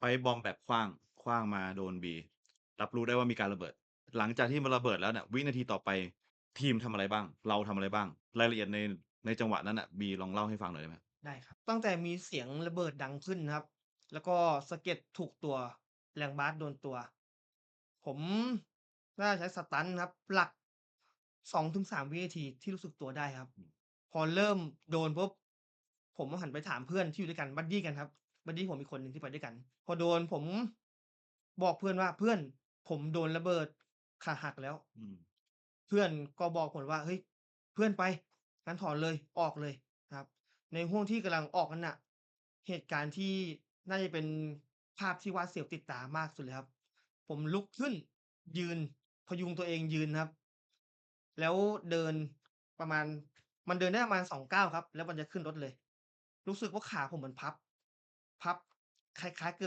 ไปบอมแบบขว้างขว้างมาโดน B รับรู้ได้ว่ามีการระเบิด หลังจากที่มันระเบิดแล้วเนี่ยวินาทีต่อไปทีมทำอะไรบ้าง เราทำอะไรบ้าง รายละเอียดในในจังหวะนั้นน่ะ B ลองเล่าให้ฟังหน่อยได้ไหมครับ?ได้ครับ ตั้งแต่มีเสียงระเบิดดังขึ้นนะครับ แล้วก็สะเก็ดถูกตัว แรงบาสโดนตัว ผมน่าจะใช้สตันต์ครับ หลัก2-3วินาทีที่รู้สึกตัวได้ครับอืมพอเริ่มโดนปุ๊บผมก็หันไปถามเพื่อนที่อยู่ด้วยกันบัดดีกันครับ บัดดีผมอีกคนหนึ่งที่ไปด้วยกัน พอโดนผมบอกเพื่อนว่า"เพื่อนผมโดนระเบิดขาหักแล้ว"อืม เพื่อนก็บอกผมว่า"เฮ้ยเพื่อนไปงั้นถอนเลยออกเลย"นะครับ ในห้วงที่กำลังออกนั้นน่ะ เหตุการณ์ที่น่าจะเป็นภาพที่หวาดเสียวติดตามากสุดเลยครับ ผมลุกขึ้นยืนพยุงตัวเองยืนครับ แล้วเดินประมาณ มันเดินได้ประมาณ2ก้าวครับ แล้วมันจะขึ้นรถเลย รู้สึกว่าขาผมมันพับ พับคล้ายๆเกือบจะ